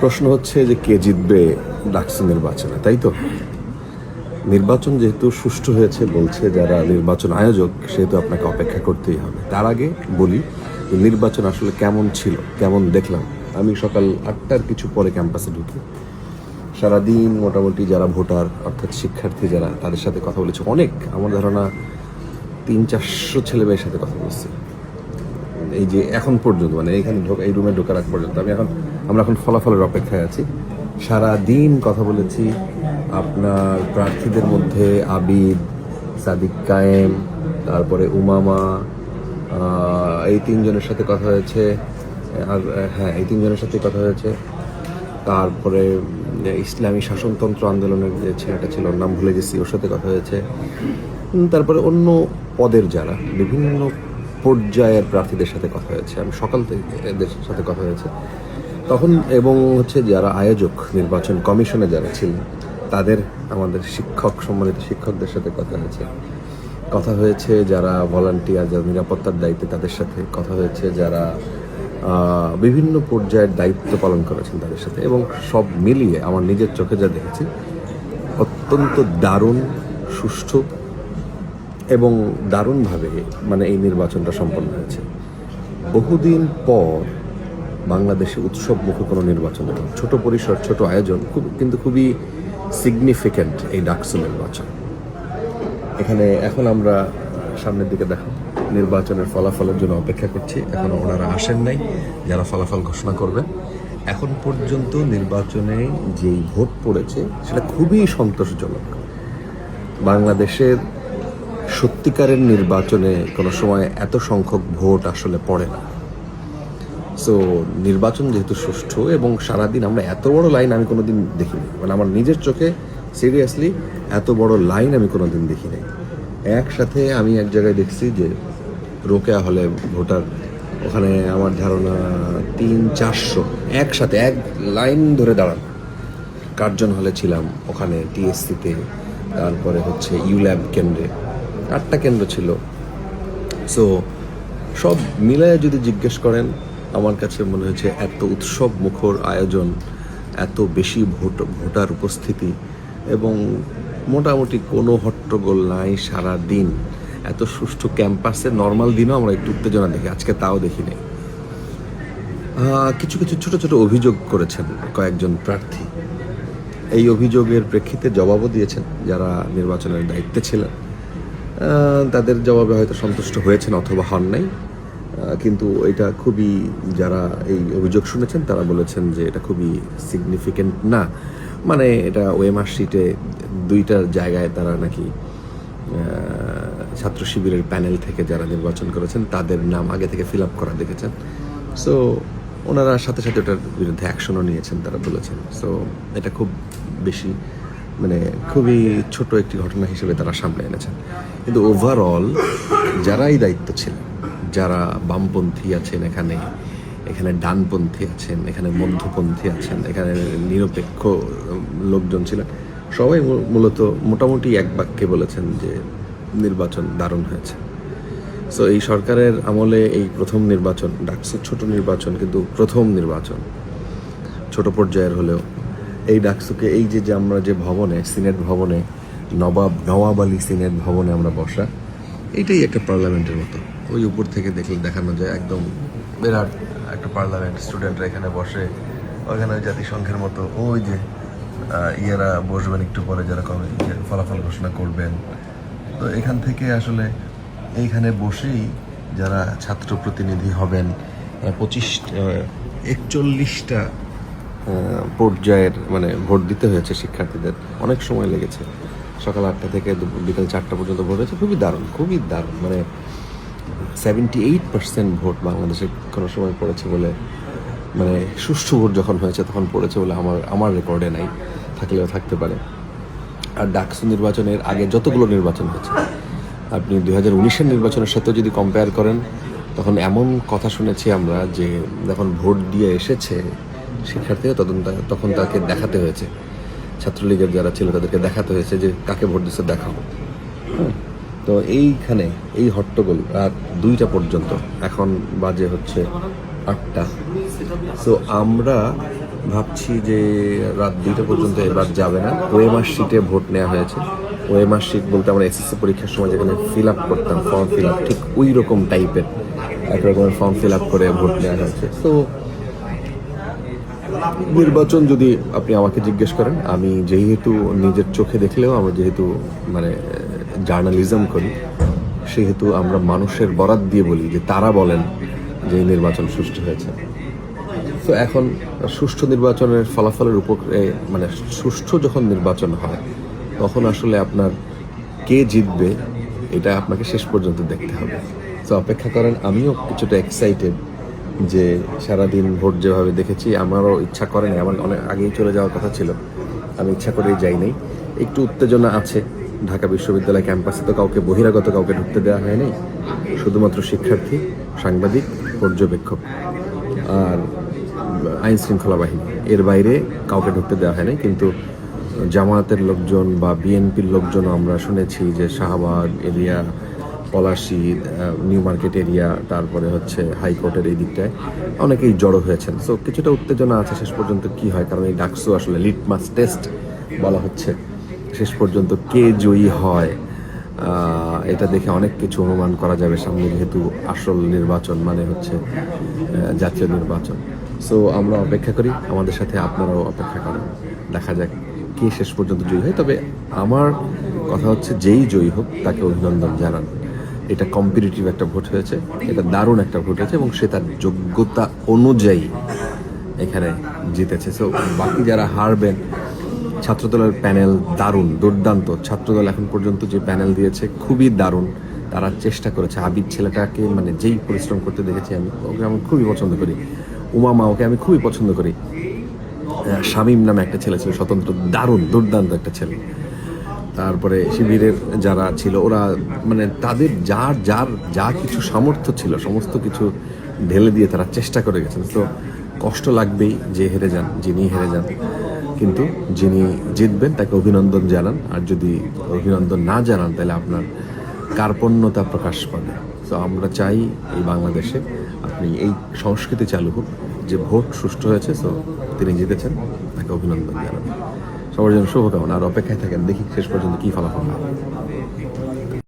প্রশ্ন হচ্ছে যে কে জিতবে ডাকসু নির্বাচনে, তাই তো? নির্বাচন যেহেতু সুষ্ঠু হয়েছে, বলছে যারা নির্বাচন আয়োজক, সেহেতু আপনাকে অপেক্ষা করতেই হবে। তার আগে বলি নির্বাচন আসলে কেমন ছিল, কেমন দেখলাম। আমি সকাল আটটার কিছু পরে ক্যাম্পাসে ঢুকি। সারাদিন মোটামুটি যারা ভোটার, অর্থাৎ শিক্ষার্থী যারা, তাদের সাথে কথা বলেছে অনেক। আমার ধারণা তিন চারশো ছেলে মেয়ের সাথে কথা বলছি। এই যে এখন পর্যন্ত মানে এইখানে ঢোকা, এই রুমে ঢোকার আগ পর্যন্ত, আমি এখন, আমরা এখন ফলাফলের অপেক্ষায় আছি। সারা দিন কথা বলেছি, আপনার প্রার্থীদের মধ্যে আবিদ, সাদিক কায়েম, তারপরে উমামা এই তিনজনের সাথে কথা হয়েছে, আর হ্যাঁ এই তিনজনের সাথে কথা হয়েছে। তারপরে ইসলামী শাসনতন্ত্র আন্দোলনের যে ছেলেটা ছিল নাম ভুলে গেছি, ওর সাথে কথা হয়েছে। তারপরে অন্য পদের যারা, বিভিন্ন পর্যায়ের প্রার্থীদের সাথে কথা হয়েছে। আমি সকাল থেকে এদের সাথে কথা হয়েছে। তখন এবং হচ্ছে যারা আয়োজক, নির্বাচন কমিশনে যারা ছিলেন, তাদের আমাদের শিক্ষক, সম্মানিত শিক্ষকদের সাথে কথা হয়েছে। কথা হয়েছে যারা ভলান্টিয়ার যারা নিরাপত্তার দায়িত্বে তাদের সাথে কথা হয়েছে, যারা বিভিন্ন পর্যায়ের দায়িত্ব পালন করেছেন তাদের সাথে। এবং সব মিলিয়ে আমার নিজের চোখে যা দেখেছি, অত্যন্ত দারুণ, সুষ্ঠু এবং দারুণভাবে মানে এই নির্বাচনটা সম্পন্ন হয়েছে। বহুদিন পর বাংলাদেশে উৎসব মুখে কোনো নির্বাচন হলো ছোট পরিসর, ছোট আয়োজন খুব, কিন্তু খুবই সিগনিফিক্যান্ট এই ডাকসু নির্বাচন। এখানে এখন আমরা সামনের দিকে দেখো নির্বাচনের ফলাফলের জন্য অপেক্ষা করছি। এখনও ওনারা আসেন নাই, যারা ফলাফল ঘোষণা করবেন। এখন পর্যন্ত নির্বাচনে যেই ভোট পড়েছে, সেটা খুবই সন্তোষজনক। বাংলাদেশের সত্যিকারের নির্বাচনে কোনো সময় এত সংখ্যক ভোট আসলে পড়ে না। সো নির্বাচন যেহেতু সুষ্ঠু এবং সারাদিন আমরা এত বড় লাইন আমি কোনো দিন দেখিনি। মানে আমার নিজের চোখে সিরিয়াসলি এত বড় লাইন আমি কোনোদিন দেখি নাই একসাথে আমি এক জায়গায় দেখছি যে রোকেয়া হলে ভোটার, ওখানে আমার ধারণা তিন, চারশো একসাথে, এক লাইন ধরে দাঁড়ান। কার্জন হলে ছিলাম ওখানে টিএসসিতে তারপরে হচ্ছে ইউল্যাব কেন্দ্রে। আটটা কেন্দ্র ছিল। সো সব মিলায় যদি জিজ্ঞেস করেন, আমার কাছে মনে হয়েছে এত উৎসব মুখর আয়োজন, এত বেশি ভোট, ভোটার উপস্থিতি এবং মোটামুটি কোনো হট্টগোল নাই সারা দিন এত সুষ্ঠু ক্যাম্পাসে নর্মাল দিনও আমরা একটু উত্তেজনা দেখি, আজকে তাও দেখি নাই কিছু কিছু ছোট ছোট অভিযোগ করেছেন কয়েকজন প্রার্থী। এই অভিযোগের প্রেক্ষিতে জবাবও দিয়েছেন যারা নির্বাচনের দায়িত্বে ছিলেন। তাদের জবাবে হয়তো সন্তুষ্ট হয়েছেন অথবা হন নাই। কিন্তু এটা খুবই যারা এই অভিযোগ শুনেছেন, তারা বলেছেন যে এটা খুবই সিগনিফিকেন্ট না। মানে এটা ওএমআর শিটে দুইটার জায়গায় তারা নাকি ছাত্র শিবিরের প্যানেল থেকে যারা নির্বাচন করেছেন, তাদের নাম আগে থেকে ফিল আপ করা দেখেছেন। সো ওনারা সাথে সাথে ওটার বিরুদ্ধে অ্যাকশনও নিয়েছেন, তারা বলেছেন। সো এটা খুব বেশি মানে খুবই ছোট একটি ঘটনা হিসেবে তারা সামনে এনেছেন। কিন্তু ওভারঅল যারাই দায়িত্ব ছিলেন, যারা বামপন্থী আছেন এখানে এখানে ডানপন্থী আছেন, এখানে মধ্যপন্থী আছেন, এখানে নিরপেক্ষ লোকজন ছিলেন, সবাই মূলত মোটামুটি এক বাক্যে বলেছেন যে নির্বাচন দারুণ হয়েছে। সো এই সরকারের আমলে এই প্রথম নির্বাচন, ডাকসু ছোট নির্বাচন কিন্তু প্রথম নির্বাচন, ছোট পর্যায়ের হলেও এই ডাকসুকে এই যে যে আমরা যে ভবনে, সিনেট ভবনে, নবাব, নওয়াব আলী সিনেট ভবনে আমরা বসা, এটাই একটা পার্লামেন্টের মতো। ওই উপর থেকে দেখলে দেখানো যায় একদম বিরাট একটা পার্লামেন্ট, স্টুডেন্টরা এখানে বসে, ওখানে ওই জাতিসংঘের মতো, ওই যে ইয়েরা বসবেন একটু পরে যারা কবে ফলাফল ঘোষণা করবেন। তো এখান থেকে আসলে এইখানে বসেই যারা ছাত্র প্রতিনিধি হবেন পঁচিশ একচল্লিশটা পর্যায়ের মানে ভোট দিতে হয়েছে শিক্ষার্থীদের। অনেক সময় লেগেছে। সকাল আটটা থেকে দুপুর বিকাল চারটা পর্যন্ত ভোট হয়েছে। খুবই দারুণ খুবই দারুণ। মানে সেভেন্টি এইট পার্সেন্ট ভোট বাংলাদেশে কোনো সময় পড়েছে বলে মানে সুষ্ঠু ভোট যখন হয়েছে তখন পড়েছে বলে আমার আমার রেকর্ডে নাই। থাকলেও থাকতে পারে। আর ডাকসু নির্বাচনের আগে যতগুলো নির্বাচন হয়েছে, আপনি দু হাজার উনিশের নির্বাচনের সাথেও যদি কম্পেয়ার করেন, তখন এমন কথা শুনেছি আমরা যে, যখন ভোট দিয়ে এসেছে শিক্ষার্থীরা তখন তখন তাকে দেখাতে হয়েছে। ছাত্রলীগের যারা ছিল তাদেরকে দেখাতে হয়েছে যে কাকে ভোট দিচ্ছে দেখাও। তো এইখানে এই হট্টগোল রাত দুইটা পর্যন্ত। এখন বাজে হচ্ছে আটটা। সো আমরা ভাবছি যে রাত দুইটা পর্যন্ত এবার যাবে না। ওএমআর শিটে ভোট নেওয়া হয়েছে। ওএমআর শিট বলতে আমরা এসএসসি পরীক্ষার সময় যেখানে ফিল আপ করতাম ফর্ম ফিল আপ ঠিক ওই রকম টাইপের এক রকমের ফর্ম ফিল আপ করে ভোট নেওয়া হয়েছে। তো নির্বাচন যদি আপনি আমাকে জিজ্ঞেস করেন, আমি যেহেতু নিজের চোখে দেখলেও আমরা যেহেতু মানে জার্নালিজম করি, সেহেতু আমরা মানুষের বরাত দিয়ে বলি যে তারা বলেন যে নির্বাচন সুষ্ঠু হয়েছে। তো এখন সুষ্ঠু নির্বাচনের ফলাফলের উপর মানে সুষ্ঠু যখন নির্বাচন হয়, তখন আসলে আপনার কে জিতবে, এটা আপনাকে শেষ পর্যন্ত দেখতে হবে। তো অপেক্ষা করেন, আমিও কিছুটা এক্সাইটেড যে সারাদিন ভোট যেভাবে দেখেছি, আমারও ইচ্ছা করেনি, আমার অনেক আগেই চলে যাওয়ার কথা ছিল। আমি ইচ্ছা করেই যাই নাই একটু উত্তেজনা আছে। ঢাকা বিশ্ববিদ্যালয় ক্যাম্পাসে তো কাউকে বহিরাগত কাউকে ঢুকতে দেওয়া হয়নি। শুধুমাত্র শিক্ষার্থী, সাংবাদিক, পর্যবেক্ষক আর আইন শৃঙ্খলা বাহিনী। এর বাইরে কাউকে ঢুকতে দেওয়া হয়নি, কিন্তু জামায়াতের লোকজন বা বিএনপির লোকজন আমরা শুনেছি যে Shahbag, area Palashi New Market area তারপরে হচ্ছে হাইকোর্টের এই দিকটায় অনেকেই জড়ো হয়েছেন। সো কিছুটা উত্তেজনা আছে শেষ পর্যন্ত কি হয়, কারণ এই ডাকসু আসলে লিটমাস টেস্ট বলা হচ্ছে। শেষ পর্যন্ত কে জয়ী হয় এটা দেখে অনেক কিছু অনুমান করা যাবে সামনে যেহেতু আসল নির্বাচন মানে হচ্ছে জাতীয় নির্বাচন। সো আমরা অপেক্ষা করি, আমাদের সাথে আপনারাও অপেক্ষা করেন। দেখা যাক কে শেষ পর্যন্ত জয়ী হয়, তবে আমার কথা হচ্ছে যেই জয়ী হোক, তাকে অভিনন্দন জানান। এটা কম্পিটিটিভ একটা ভোট হয়েছে, এটা দারুণ একটা ভোট হয়েছে এবং সে তার যোগ্যতা অনুযায়ী এখানে জিতেছে। সো বাকি যারা হারবেন, ছাত্রদলের প্যানেল দারুণ, দুর্দান্ত। ছাত্রদল এখন পর্যন্ত যে প্যানেল দিয়েছে খুবই দারুণ। তারা চেষ্টা করেছে। আবিদ ছেলেটাকে মানে যেই পরিশ্রম করতে দেখেছি আমি, ওকে আমি খুবই পছন্দ করি। উমা মা ওকে আমি খুবই পছন্দ করি। শামীম নামে একটা ছেলে ছিল, স্বতন্ত্র, দারুণ, দুর্দান্ত একটা ছেলে। তারপরে শিবিরের যারা ছিল, ওরা মানে তাদের যার যার যা কিছু সামর্থ্য ছিল, সমস্ত কিছু ঢেলে দিয়ে তারা চেষ্টা করে গেছেন। তো কষ্ট লাগবেই যে হেরে যান, যিনি হেরে যান। কিন্তু যিনি জিতবেন, তাকে অভিনন্দন জানান। আর যদি অভিনন্দন না জানান, তাহলে আপনার কার্পণ্যতা প্রকাশ পাবে। তো আমরা চাই এই বাংলাদেশে আপনি এই সংস্কৃতি চালু হোক, যে ভোট সুষ্ঠু হয়েছে, তো তিনি জিতেছেন, তাকে অভিনন্দন জানান। সবার জন্য শুভকামনা আর অপেক্ষায় থাকেন। দেখি শেষ পর্যন্ত কি ফলাফল হয়